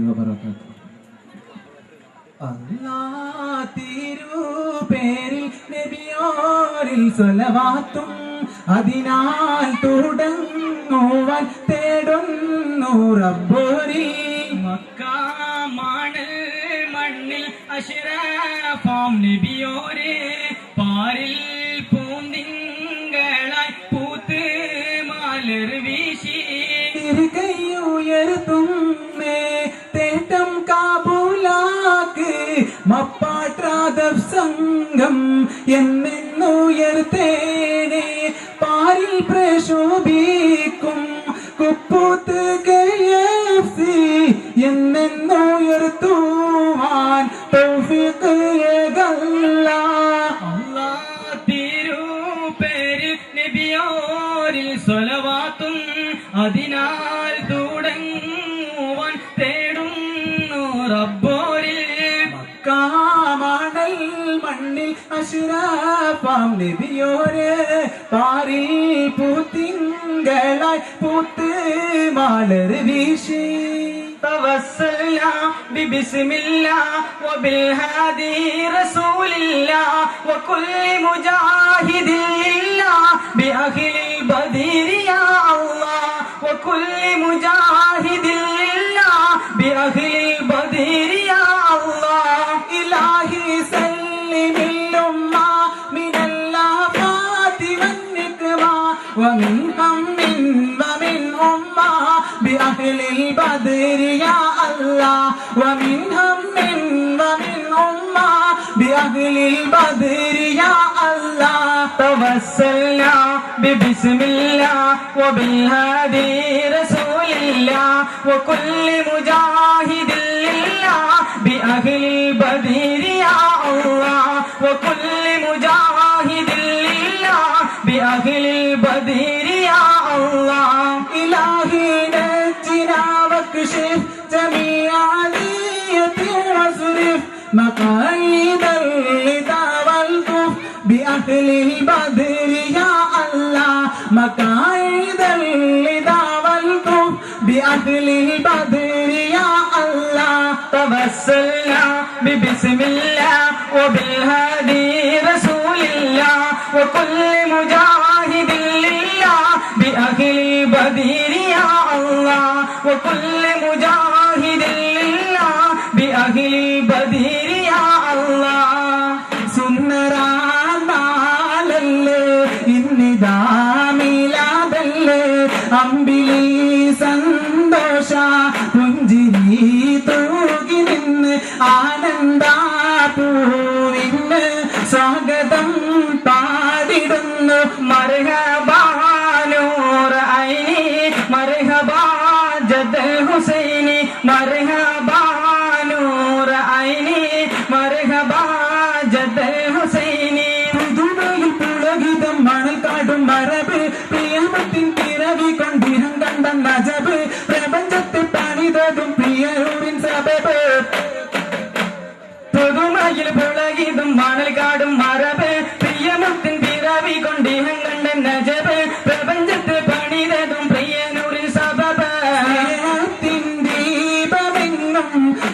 വബറകാതുഹു. പേരിൽ നബിയോരിൽ സ്വലവാത്തും അതിനാൽ തുടങ്ങുവാൻ തേടുന്നു റബ്ബോരി. മക്കാമാണ് മണ്ണിൽ അശിറാഫാം നബിയോരെ മപ്പാട്രാദർ സംഘം എന്നെന്നുയർത്തേനെ പാരിൽ പ്രശോഭിക്കും കുപ്പൂത്ത് എന്നെന്നുയർത്തുവാൻ ഏകല്ലാ. അല്ലാ തിരുപേരിൽ നബിയോരിൽ സ്വലവാത്തും അതിനാൽ അശുരാപ്പാം നബിയോരെ പാറിൽ പൂത്തിങ്കളായി പൂത്ത് മാലർ വീശി توسلنا ببسم الله وبالهادي رسول الله وكل مجاهد لله بأهل البدير يا الله وكل مجاهد البدر يا الله. ومن هم ومن أمة بأهل البدر يا الله. توسلنا ببسم الله وبالهادي رسول الله. وكل مجاهد واصرف مقايد الردى والكف بأهل البدر يا الله. مقايد الردى والكف بأهل البدر يا الله. توسلنا ببسم الله وبالهادي رسول الله. وكل مجاهد ഇതാമിലാതല്ലേ അമ്പിളി സന്തോഷ പുഞ്ചിരി തൂകി നിന്ന് ആനന്ദ പൂവിന് സ്വാഗതം പാടിടുന്നു മരക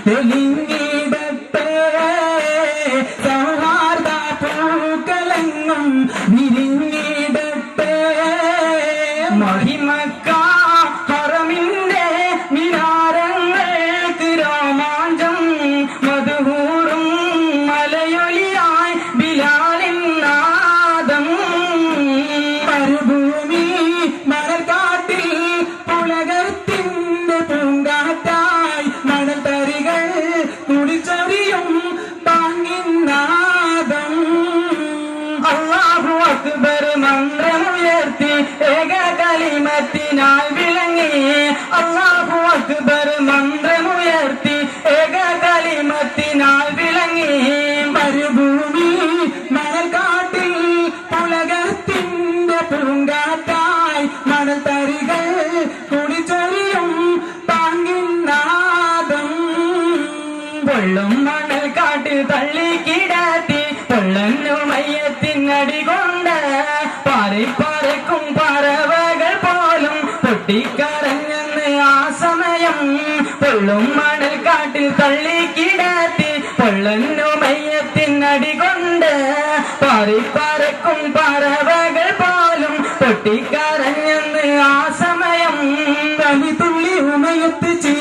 Ele കലിമത്തിനാൽ വിളങ്ങി അള്ളാഹു അക്ബർ മന്ത്രമുയർത്തി ഏക കലിമത്തിനാൽ വിളങ്ങി. മരുഭൂമി മണൽക്കാട്ടിൽ പുലകത്തിന്റെ പൂങ്കാറ്റായി മണൽ തരികൾ കുടിച്ചൊരിയും പാങ്ങിനാദം പൊള്ളും പൊട്ടിക്കരഞ്ഞെന്ന് ആ സമയം പൊള്ളും മണൽ കാട്ടിൽ തള്ളി കിടത്തി പൊള്ളന്നു മയ്യത്തിനടി കൊണ്ട് പാറിപ്പാറക്കും പറവകൾ പോലും പൊട്ടിക്കരഞ്ഞെന്ന് ആ സമയം തുള്ളി ഉമയത്ത് ചെയ്തു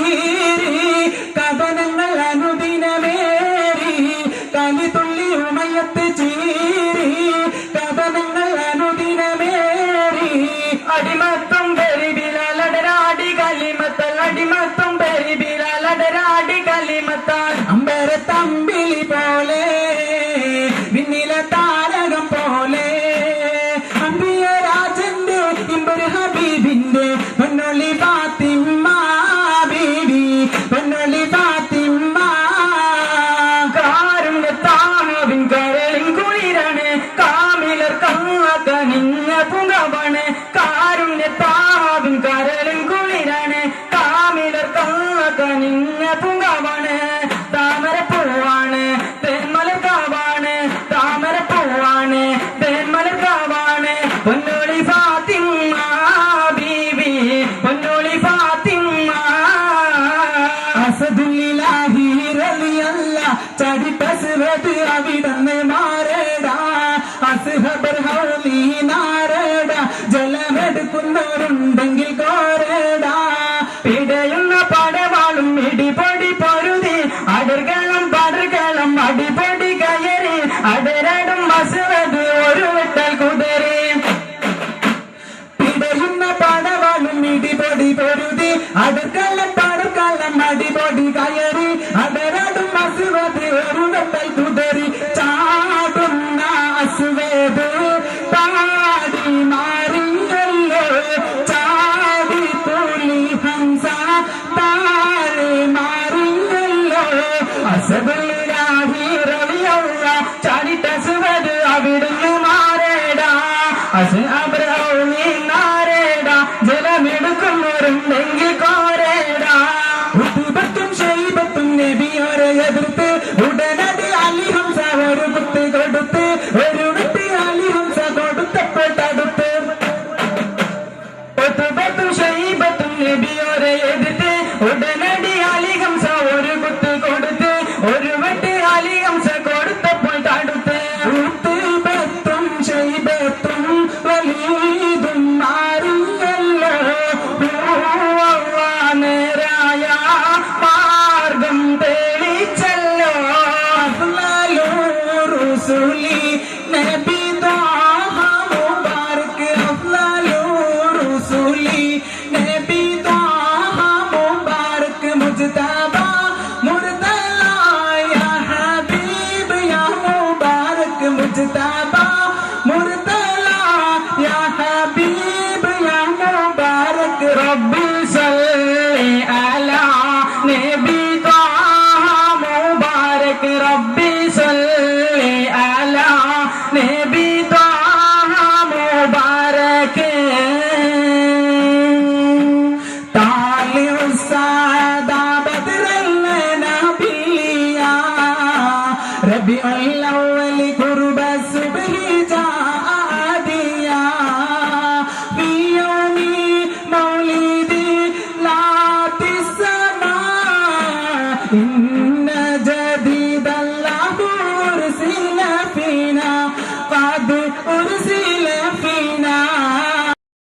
തീനാരടാ ജലമെടുക്കുന്നവരുണ്ടെങ്കിൽ കോരടാ പിടയുന്ന പടവാളും ഇടിപൊടി പൊരുതി അടർകളും പടർകളും അടിപൊടി കയറി അടരടും വസുവത് ഒരു വിട്ടൽ കുതിരി പിടയുന്ന പടവാളും ഇടിപൊടി പൊരുതി അടർക്ക എതിർത്ത് It's time.